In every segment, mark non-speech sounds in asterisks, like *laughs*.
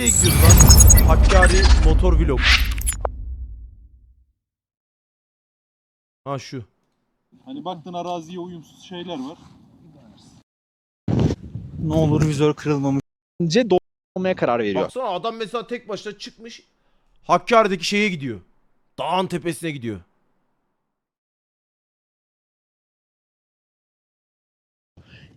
Nereye gidiyoruz lan? Hakkari motor vlog. Ha şu. Hani baktın araziye uyumsuz şeyler var. Ne olur vizör kırılmamış. Önce olmaya karar veriyor. Baksana adam mesela tek başına çıkmış. Hakkari'deki şeye gidiyor. Dağın tepesine gidiyor.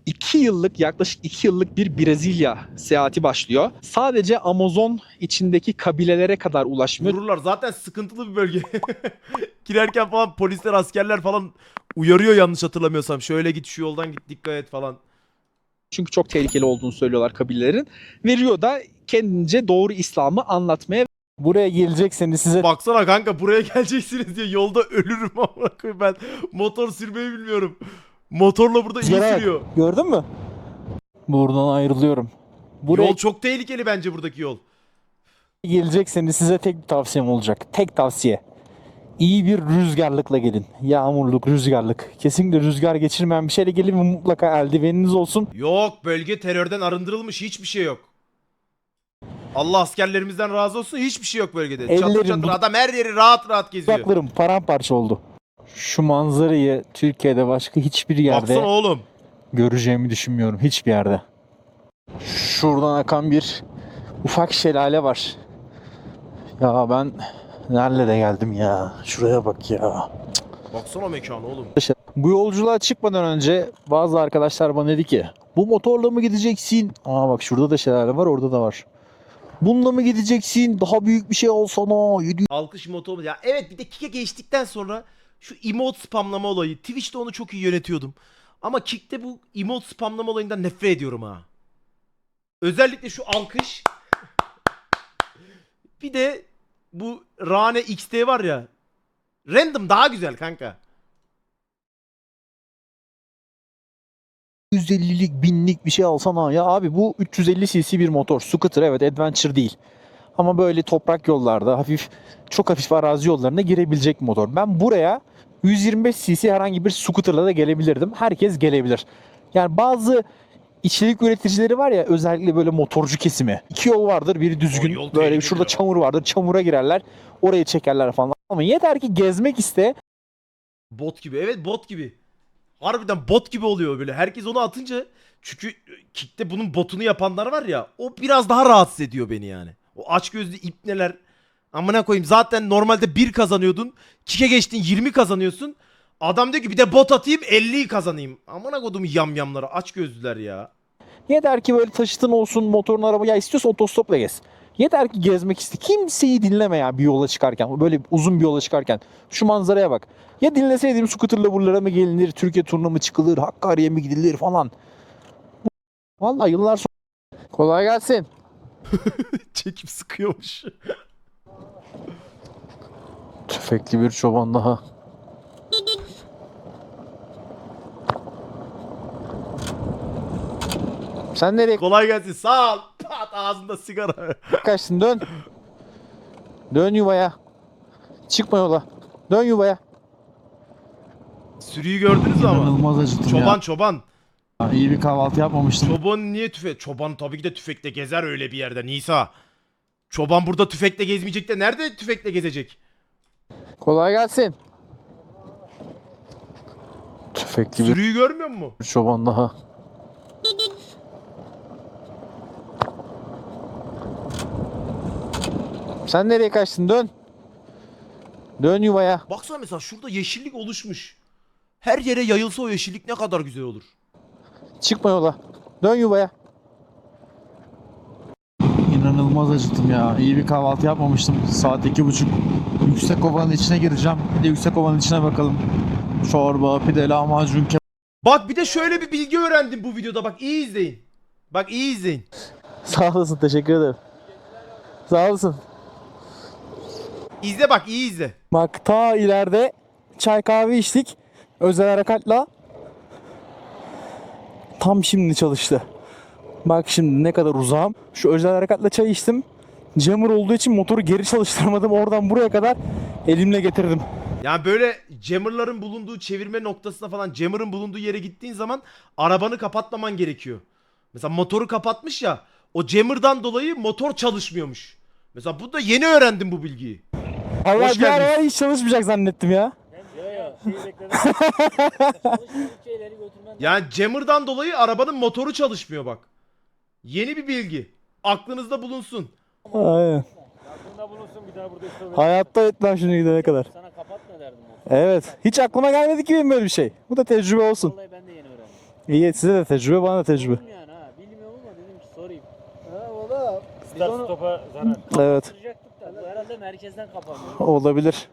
İki yıllık yaklaşık iki yıllık bir Brezilya seyahati başlıyor. Sadece Amazon içindeki kabilelere kadar ulaşmıyor. Vururlar. Zaten sıkıntılı bir bölge. *laughs* Girerken falan polisler, askerler falan uyarıyor yanlış hatırlamıyorsam. Şöyle git şu yoldan git dikkat et falan. Çünkü çok tehlikeli olduğunu söylüyorlar kabilelerin. Veriyor da kendince doğru İslam'ı anlatmaya. Buraya gelecekseniz size Baksana kanka buraya *laughs* geleceksiniz diye yolda ölürüm amına koyayım ben. Motor sürmeyi bilmiyorum. Motorla burada iyi Gerek. sürüyor. Gördün mü? Buradan ayrılıyorum. Buraya Yol çok tehlikeli bence buradaki yol. gelecekseniz size tek bir tavsiyem olacak. Tek tavsiye. İyi bir rüzgarlıkla gelin. Yağmurluk, rüzgarlık. Kesinlikle rüzgar geçirmeyen bir şeyle gelin ve mutlaka eldiveniniz olsun. Yok bölge terörden arındırılmış hiçbir şey yok. Allah askerlerimizden razı olsun hiçbir şey yok bölgede. Çatır Ellerim çatır bu- adam her yeri rahat rahat geziyor. Dudaklarım paramparça oldu. Şu manzarayı Türkiye'de başka hiçbir yerde Baksana oğlum. göreceğimi düşünmüyorum. Hiçbir yerde. Şuradan akan bir ufak şelale var. Ya ben nerede geldim ya? Şuraya bak ya. Baksana mekanı oğlum. Bu yolculuğa çıkmadan önce bazı arkadaşlar bana dedi ki bu motorla mı gideceksin? Aa bak şurada da şelale var orada da var. Bununla mı gideceksin? Daha büyük bir şey olsana. 700 Alkış motor ya evet bir de Kick'e geçtikten sonra şu emote spamlama olayı Twitch'te onu çok iyi yönetiyordum. Ama Kick'te bu emote spamlama olayından nefret ediyorum ha. Özellikle şu alkış. Bir de bu Rane XT var ya. Random daha güzel kanka. 150'lik binlik bir şey alsana ya abi bu 350 cc bir motor scooter evet adventure değil ama böyle toprak yollarda hafif çok hafif arazi yollarına girebilecek motor ben buraya 125 cc herhangi bir scooterla da gelebilirdim herkes gelebilir yani bazı içerik üreticileri var ya özellikle böyle motorcu kesimi iki yol vardır biri düzgün yol böyle şurada çamur vardır çamura girerler orayı çekerler falan ama yeter ki gezmek iste Bot gibi. Evet bot gibi. Harbiden bot gibi oluyor böyle. Herkes onu atınca çünkü Kick'te bunun botunu yapanlar var ya o biraz daha rahatsız ediyor beni yani. O açgözlü ipneler amına koyayım zaten normalde 1 kazanıyordun. Kick'e geçtin 20 kazanıyorsun. Adam diyor ki bir de bot atayım 50'yi kazanayım. Amına kodum yamyamları açgözlüler ya. Yeter ki böyle taşıtın olsun motorun araba ya istiyorsa otostopla gez. Yeter ki gezmek iste. Kimseyi dinleme ya bir yola çıkarken. Böyle uzun bir yola çıkarken. Şu manzaraya bak. Ya dinleseydim scooterla buralara mı gelinir, Türkiye turuna mı çıkılır, Hakkari'ye mi gidilir falan. Vallahi yıllar sonra. Kolay gelsin. *laughs* Çekip sıkıyormuş. Tüfekli bir çoban daha. Sen nereye Kolay gelsin sağ ol. Pat ağzında sigara. kaçtın? Dön. Dön yuvaya. Çıkma yola. Dön yuvaya. Sürüyü gördünüz mü ama? İnanılmaz acıttım Çoban ya. çoban. İyi bir kahvaltı yapmamıştım. Çoban niye tüfek? Çoban tabii ki de tüfekle gezer öyle bir yerde Nisa. Çoban burada tüfekle gezmeyecek de nerede tüfekle gezecek? Kolay gelsin. Tüfekli bir Sürüyü görmüyor musun? çoban daha. Sen nereye kaçtın? Dön. Dön yuvaya. Baksana mesela şurada yeşillik oluşmuş. Her yere yayılsa o yeşillik ne kadar güzel olur. Çıkma yola. Dön yuvaya. İnanılmaz acıttım ya. İyi bir kahvaltı yapmamıştım. Saat iki buçuk. Yüksek ovanın içine gireceğim. Bir de yüksek ovanın içine bakalım. Çorba, pide, lahmacun, Bak bir de şöyle bir bilgi öğrendim bu videoda bak iyi izleyin. Bak iyi izleyin. Sağ olasın. Teşekkür ederim. Sağ olasın. İzle bak iyi izle. Bak ta ileride çay kahve içtik. Özel harekatla. Tam şimdi çalıştı. Bak şimdi ne kadar uzağım. Şu özel harekatla çay içtim. Jammer olduğu için motoru geri çalıştırmadım. Oradan buraya kadar elimle getirdim. Yani böyle jammerların bulunduğu çevirme noktasına falan jammer'ın bulunduğu yere gittiğin zaman arabanı kapatmaman gerekiyor. Mesela motoru kapatmış ya O jammer'dan dolayı motor çalışmıyormuş. Mesela bu da yeni öğrendim bu bilgiyi. Allah Hoş bir ara geldiniz. hiç çalışmayacak zannettim ya. *laughs* Yani jammer'dan dolayı arabanın motoru çalışmıyor bak. Yeni bir bilgi. Aklınızda bulunsun. Aynen. Aklında bulunsun bir daha burada işte Hayatta etmem şimdi gidene kadar. sana kapatma derdim olsun. Evet. Hiç aklıma gelmedi ki benim böyle bir şey. Bu da tecrübe olsun. Vallahi ben de yeni öğrendim. İyi size de tecrübe bana da tecrübe. Bilmiyorum yani ha. Bilmiyorum ama dedim ki sorayım. Ha o da. Start stopa zarar. Evet. Kapatacaktık da bu herhalde merkezden kapanıyor. Olabilir.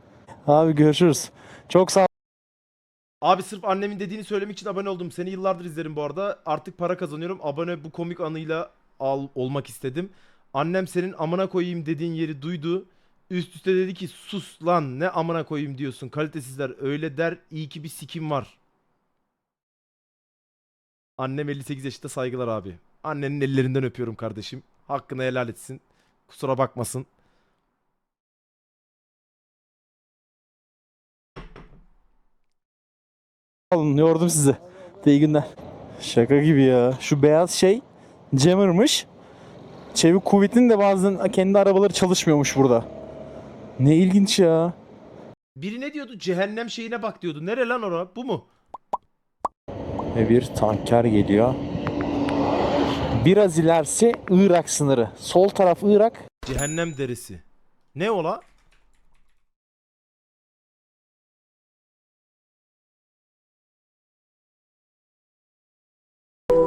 Abi görüşürüz. Çok sağ Abi sırf annemin dediğini söylemek için abone oldum. Seni yıllardır izlerim bu arada. Artık para kazanıyorum. Abone bu komik anıyla al olmak istedim. Annem senin amına koyayım dediğin yeri duydu. Üst üste dedi ki sus lan ne amına koyayım diyorsun. Kalitesizler öyle der. İyi ki bir sikim var. Annem 58 yaşında saygılar abi. Annenin ellerinden öpüyorum kardeşim. Hakkını helal etsin. Kusura bakmasın. olun. Yordum sizi. İyi günler. Şaka gibi ya. Şu beyaz şey jammer'mış. Çevik kuvvetin de bazen kendi arabaları çalışmıyormuş burada. Ne ilginç ya. Biri ne diyordu? Cehennem şeyine bak diyordu. Nere lan ora? Bu mu? Ve bir tanker geliyor. Biraz ilerisi Irak sınırı. Sol taraf Irak. Cehennem derisi. Ne ola?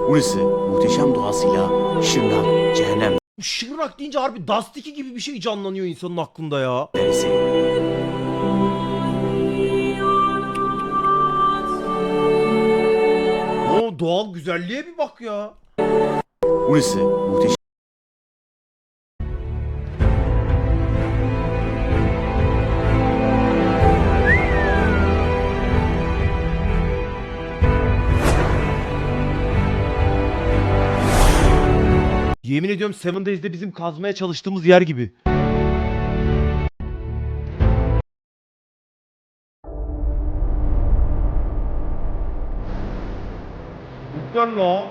Burası muhteşem doğasıyla Şırnak Cehennem Şırnak deyince harbi Dust 2 gibi bir şey canlanıyor insanın aklında ya. Deresi. O doğal güzelliğe bir bak ya. Burası muhteşem Yemin ediyorum Seven Days'de bizim kazmaya çalıştığımız yer gibi. Güzel la.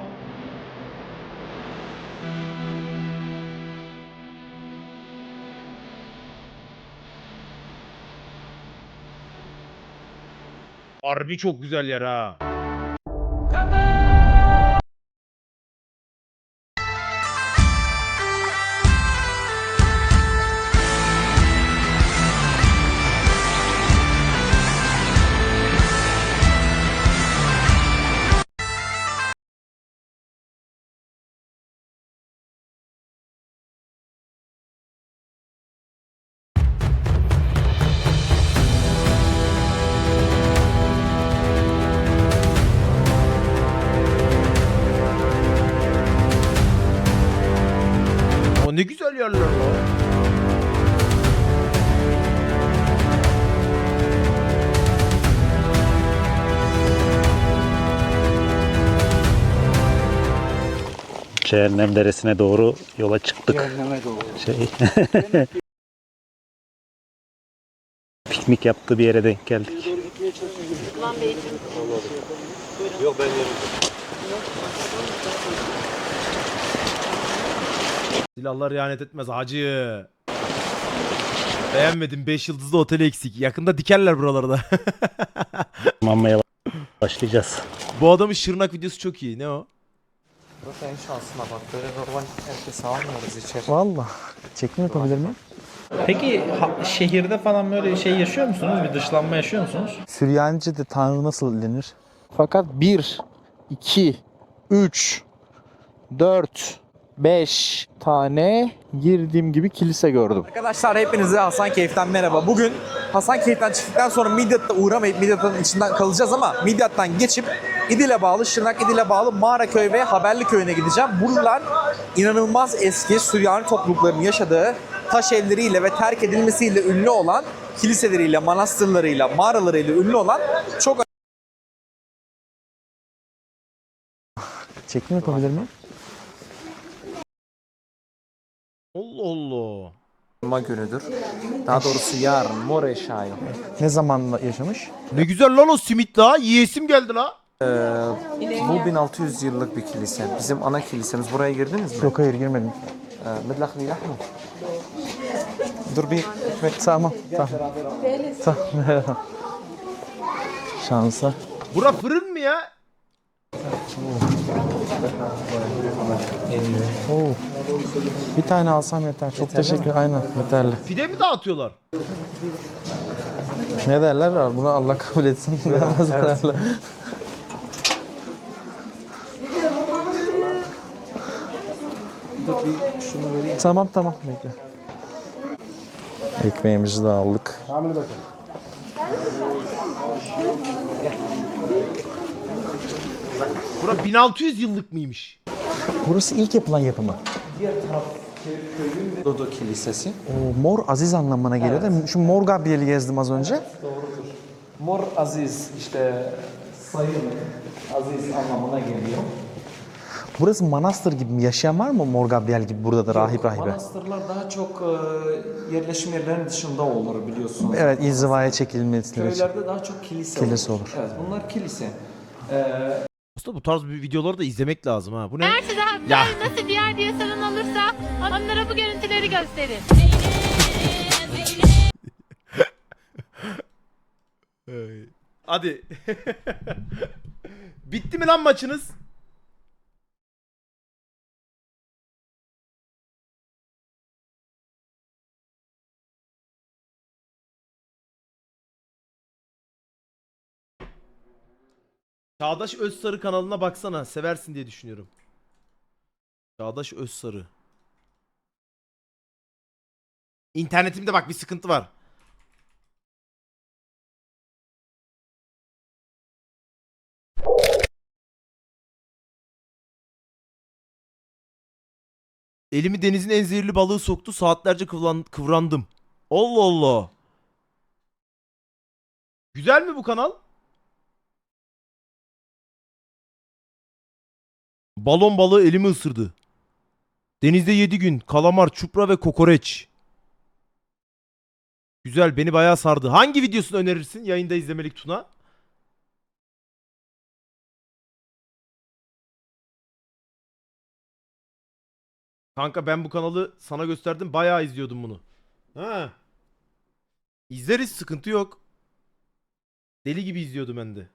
Harbi çok güzel yer ha. Cehennem Deresi'ne doğru yola çıktık. Cehenneme doğru. Şey. *laughs* Piknik yaptığı bir yere denk geldik. Silahlar ihanet etmez hacı. Beğenmedim 5 yıldızlı otel eksik. Yakında dikerler buralarda. *laughs* Tırmanmaya başlayacağız. Bu adamın Şırnak videosu çok iyi. Ne o? Burası en şansına bak. Böyle normal herkes almıyoruz içeri. Valla. Çekim yapabilir miyim? Peki ha- şehirde falan böyle şey yaşıyor musunuz? Bir dışlanma yaşıyor musunuz? Süryanice'de Tanrı nasıl denir? Fakat 1, 2, 3, 4, 5 tane girdiğim gibi kilise gördüm. Arkadaşlar hepinize Hasan Keyif'ten merhaba. Bugün Hasan Keyif'ten çıktıktan sonra Midyat'ta uğramayıp Midyat'ın içinden kalacağız ama Midyat'tan geçip İdil'e bağlı, Şırnak İdil'e bağlı Mağaraköy ve Haberli Köyü'ne gideceğim. Buralar inanılmaz eski Süryani topluluklarının yaşadığı taş evleriyle ve terk edilmesiyle ünlü olan kiliseleriyle, manastırlarıyla, mağaralarıyla ünlü olan çok Çekim yapabilir miyim? Allah Allah. Cuma günüdür. Daha doğrusu yarın Moreşayo. Ne zaman yaşamış? Ne güzel lan o simit la. Yiyesim geldi la. Bu 1600 yıllık bir kilise. Bizim ana kilisemiz. Buraya girdiniz mi? Yok hayır girmedim. Medlak Nilahmı. Dur bir ekmek tamam. Tamam. Tamam. Şansa. Bura fırın mı ya? Oo. Bir tane alsam yeter. Çok teşekkür Aynen yeterli. Pide mi dağıtıyorlar? Ne derler? Bunu Allah kabul etsin. Demez herhalde. *laughs* Tamam tamam bekle. Ekmeğimizi de aldık. Bura 1600 yıllık mıymış? Burası ilk yapılan yapımı. Dodo Kilisesi. O mor aziz anlamına geliyor değil mi? Şu mor Gabriel'i gezdim az önce. Mor Aziz işte sayın Aziz anlamına geliyor. Burası manastır gibi mi? Yaşayan var mı Mor Gabriel gibi burada da rahip rahibe? Manastırlar daha çok e, yerleşim yerlerinin dışında olur biliyorsunuz. Evet, inzivaya çekilmesileri için. Köylerde daha çok kilise, Kilise olur. Evet bunlar kilise. Aslında bu tarz bir videoları da izlemek lazım ha. Bu ne? Eğer size Ya. nasıl bir yer diye sorun olursa onlara bu görüntüleri gösterin. Hadi. *laughs* Bitti mi lan maçınız? Çağdaş Özsarı kanalına baksana. Seversin diye düşünüyorum. Çağdaş Özsarı. İnternetimde bak bir sıkıntı var. Elimi denizin en zehirli balığı soktu. Saatlerce kıvran- kıvrandım. Allah Allah. Güzel mi bu kanal? Balon balığı elimi ısırdı. Denizde 7 gün. Kalamar, çupra ve kokoreç. Güzel beni bayağı sardı. Hangi videosunu önerirsin yayında izlemelik Tuna? Kanka ben bu kanalı sana gösterdim. Bayağı izliyordum bunu. Ha. İzleriz sıkıntı yok. Deli gibi izliyordum ben de.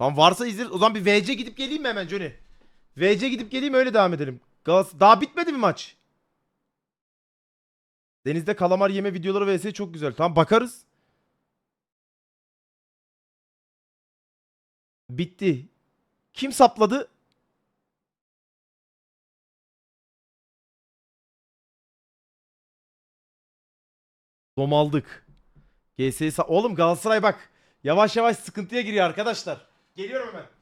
Tamam varsa izleriz. O zaman bir VC gidip geleyim mi hemen Johnny? VC gidip geleyim öyle devam edelim. Galas Daha bitmedi mi maç? Denizde kalamar yeme videoları vs çok güzel. Tamam bakarız. Bitti. Kim sapladı? Domaldık. GS'yi Oğlum Galatasaray bak. Yavaş yavaş sıkıntıya giriyor arkadaşlar. Geliyorum hemen.